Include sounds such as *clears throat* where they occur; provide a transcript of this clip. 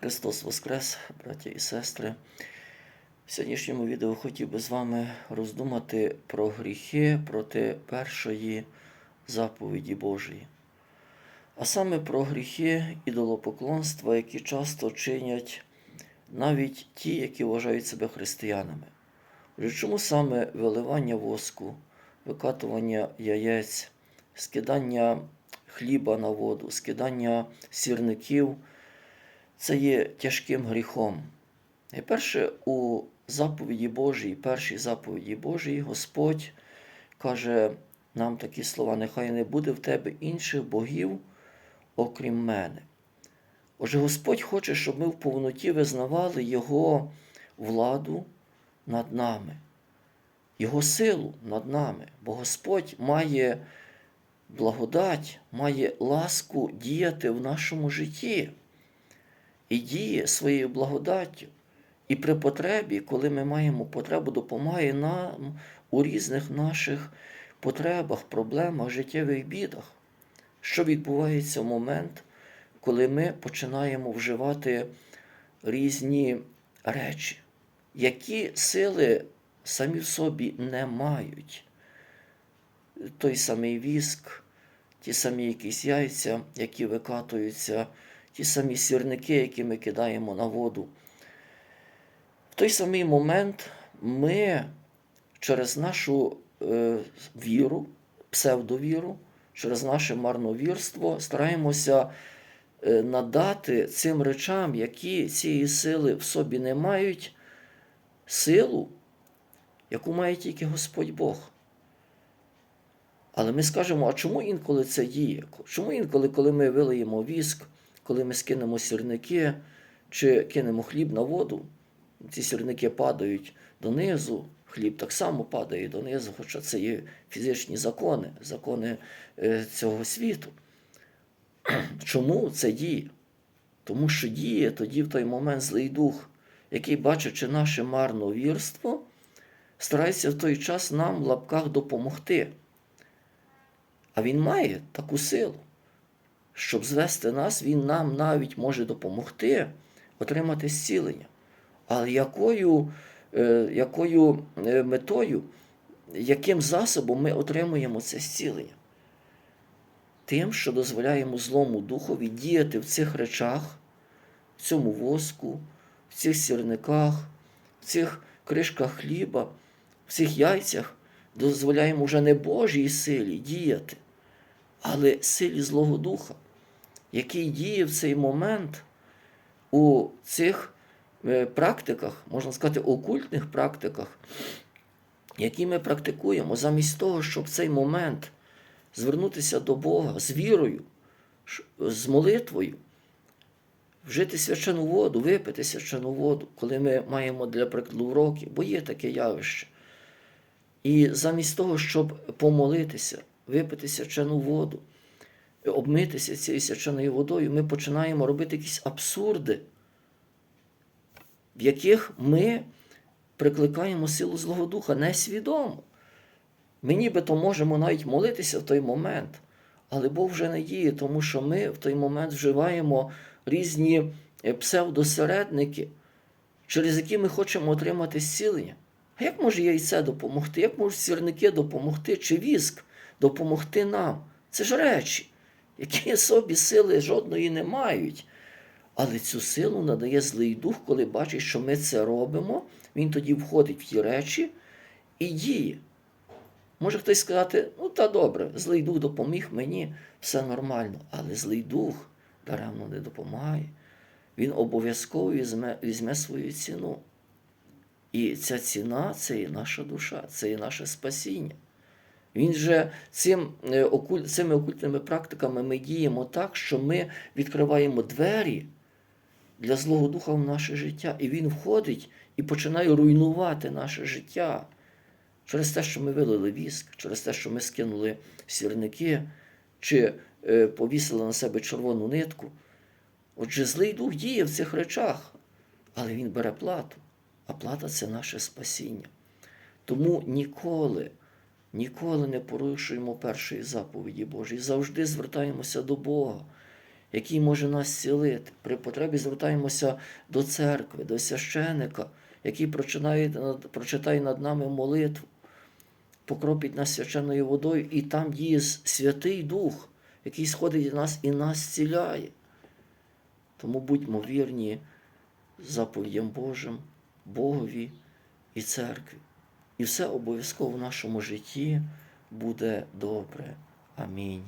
Христос Воскрес, браття і сестри. В сьогоднішньому відео хотів би з вами роздумати про гріхи проти першої заповіді Божої. А саме про гріхи ідолопоклонства, які часто чинять навіть ті, які вважають себе християнами. Чому саме виливання воску, викатування яєць, скидання хліба на воду, скидання сірників це є тяжким гріхом. І перше у заповіді Божій, першій заповіді Божій, Господь каже нам такі слова: нехай не буде в тебе інших богів, окрім мене. Отже, Господь хоче, щоб ми в повноті визнавали Його владу над нами, Його силу над нами, бо Господь має благодать, має ласку діяти в нашому житті і діє своєю благодаттю. І при потребі, коли ми маємо потребу, допомагає нам у різних наших потребах, проблемах, життєвих бідах. Що відбувається в момент, коли ми починаємо вживати різні речі, які сили самі в собі не мають. Той самий віск, ті самі якісь яйця, які викатуються, ті самі сірники, які ми кидаємо на воду. В той самий момент ми через нашу е, віру, псевдовіру, через наше марновірство стараємося е, надати цим речам, які цієї сили в собі не мають, силу, яку має тільки Господь Бог. Але ми скажемо, а чому інколи це діє? Чому інколи, коли ми вилиємо віск, коли ми скинемо сірники чи кинемо хліб на воду, ці сірники падають донизу, хліб так само падає донизу, хоча це є фізичні закони, закони е, цього світу. *clears throat* Чому це діє? Тому що діє тоді в той момент злий дух, який, бачачи наше марновірство, старається в той час нам в лапках допомогти. А він має таку силу, щоб звести нас, він нам навіть може допомогти отримати зцілення. Але якою, е, якою е, метою, яким засобом ми отримуємо це зцілення? Тим, що дозволяємо злому духові діяти в цих речах, в цьому воску, в цих сірниках, в цих кришках хліба, в цих яйцях, дозволяємо вже не Божій силі діяти, але силі Злого Духа, який діє в цей момент у цих е, практиках, можна сказати, окультних практиках, які ми практикуємо, замість того, щоб в цей момент звернутися до Бога з вірою, з молитвою, вжити свячену воду, випити свячену воду, коли ми маємо для прикладу уроки, бо є таке явище. І замість того, щоб помолитися, випити свячену воду, обмитися цією свяченою водою, ми починаємо робити якісь абсурди, в яких ми прикликаємо силу Злого Духа несвідомо. Ми нібито можемо навіть молитися в той момент, але Бог вже не діє, тому що ми в той момент вживаємо різні е, псевдосередники, через які ми хочемо отримати зцілення. А як може яйце допомогти? Як можуть сірники допомогти, чи віск допомогти нам? Це ж речі, які собі сили жодної не мають. Але цю силу надає злий дух, коли бачить, що ми це робимо, він тоді входить в ті речі і діє. Може хтось сказати, ну та добре, злий дух допоміг мені, все нормально, але злий дух даремно не допомагає. Він обов'язково візьме, візьме свою ціну. І ця ціна це і наша душа, це і наше спасіння. Він же цим, е, цими окультними практиками ми діємо так, що ми відкриваємо двері для Злого Духа в наше життя. І він входить і починає руйнувати наше життя через те, що ми вилили віск, через те, що ми скинули сірники чи е, повісили на себе червону нитку. Отже, злий дух діє в цих речах, але він бере плату, а плата це наше спасіння. Тому ніколи, ніколи не порушуємо першої заповіді Божої. Завжди звертаємося до Бога. який може нас зцілити. При потребі звертаємося до церкви, до священика, який прочитає, над- нами молитву, покропить нас свяченою водою, і там діє Святий Дух, який сходить до нас і нас зціляє. Тому будьмо вірні заповідям Божим, Богові і церкві. І все обов'язково в нашому житті буде добре. Амінь.